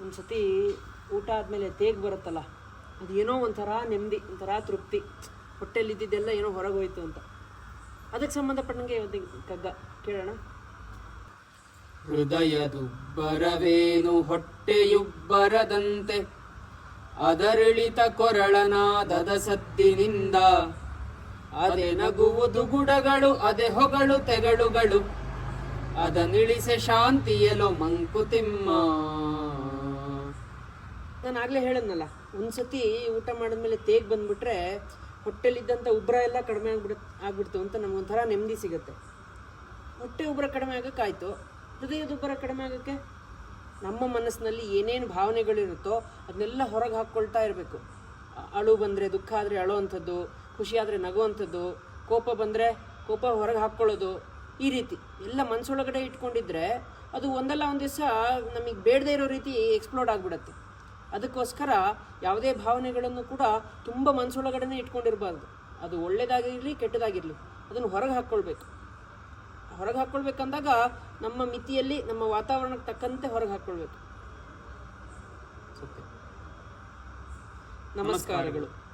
ಒಂದು ಸತಿ ಊಟ ಆದಮೇಲೆ ತೇಗ್ ಬರುತ್ತಲ್ಲ ಅದು ಏನೋ ಒಂಥರ ನೆಮ್ಮದಿ, ಒಂಥರ ತೃಪ್ತಿ. ಹೊಟ್ಟೆಲಿದ್ದಿದ್ದೆಲ್ಲ ಏನೋ ಹೊರಗೆ ಹೋಯ್ತು ಅಂತ. ಅದಕ್ಕೆ ಸಂಬಂಧಪಟ್ಟಂಗೆ ಇವತ್ತಿಗೆ ಕಗ್ಗ ಕೇಳೋಣ. ಹೃದಯದುಬ್ಬರವೇನು ಹೊಟ್ಟೆಯುಬ್ಬರದಂತೆ, ಅದರಿಳಿತ ಕೊರಳನಾದದ ಸತ್ತಿನಿಂದ, ಅದೇ ನಗುವುದು ಗುಡಗಳು, ಅದೇ ಹೊಗಳು ತೆಗಳುಗಳು, ಅದ ನಿಳಿಸೆ ಶಾಂತಿಯಲೋ ಮಂಕುತಿಮ್ಮ. ನಾನು ಆಗಲೇ ಹೇಳದ್ನಲ್ಲ, ಒಂದ್ಸತಿ ಊಟ ಮಾಡಿದ್ಮೇಲೆ ತೇಗ್ ಬಂದ್ಬಿಟ್ರೆ ಹೊಟ್ಟೆಲಿದ್ದಂಥ ಉಬ್ರ ಎಲ್ಲ ಕಡಿಮೆ ಆಗ್ಬಿಡ್ ಆಗ್ಬಿಡ್ತು ಅಂತ ನಮಗೊಂಥರ ನೆಮ್ಮದಿ ಸಿಗುತ್ತೆ. ಹೊಟ್ಟೆ ಉಬ್ಬರ ಕಡಿಮೆ ಆಗೋಕ್ಕಾಯ್ತು? ಹೃದಯದ ಉಬ್ಬರ ಕಡಿಮೆ ಆಗೋಕ್ಕೆ? ನಮ್ಮ ಮನಸ್ಸಿನಲ್ಲಿ ಏನೇನು ಭಾವನೆಗಳಿರುತ್ತೋ ಅದನ್ನೆಲ್ಲ ಹೊರಗೆ ಹಾಕ್ಕೊಳ್ತಾ ಇರಬೇಕು. ಅಳು ಬಂದರೆ ದುಃಖ ಆದರೆ ಅಳೋ ಅಂಥದ್ದು, ಖುಷಿ ಆದರೆ ನಗುವಂಥದ್ದು ಕೋಪ ಬಂದರೆ ಕೋಪ ಹೊರಗೆ ಹಾಕ್ಕೊಳ್ಳೋದು, ಈ ರೀತಿ ಎಲ್ಲ ಮನಸ್ಸೊಳಗಡೆ ಇಟ್ಕೊಂಡಿದ್ರೆ ಅದು ಒಂದಲ್ಲ ಒಂದು ದಿವಸ ನಮಗೆ ಬೇಡದೇ ಇರೋ ರೀತಿ ಎಕ್ಸ್ಪ್ಲೋರ್ಡ್ ಆಗಿಬಿಡುತ್ತೆ. ಅದಕ್ಕೋಸ್ಕರ ಯಾವುದೇ ಭಾವನೆಗಳನ್ನು ಕೂಡ ತುಂಬ ಮನಸ್ಸೊಳಗಡೆನೇ ಇಟ್ಕೊಂಡಿರಬಾರ್ದು. ಅದು ಒಳ್ಳೆಯದಾಗಿರಲಿ ಕೆಟ್ಟದಾಗಿರಲಿ ಅದನ್ನು ಹೊರಗೆ ಹಾಕ್ಕೊಳ್ಬೇಕು. ಹೊರಗೆ ಹಾಕ್ಕೊಳ್ಬೇಕಂದಾಗ ನಮ್ಮ ಮಿತಿಯಲ್ಲಿ ನಮ್ಮ ವಾತಾವರಣಕ್ಕೆ ತಕ್ಕಂತೆ ಹೊರಗೆ ಹಾಕ್ಕೊಳ್ಬೇಕು. ನಮಸ್ಕಾರಗಳು.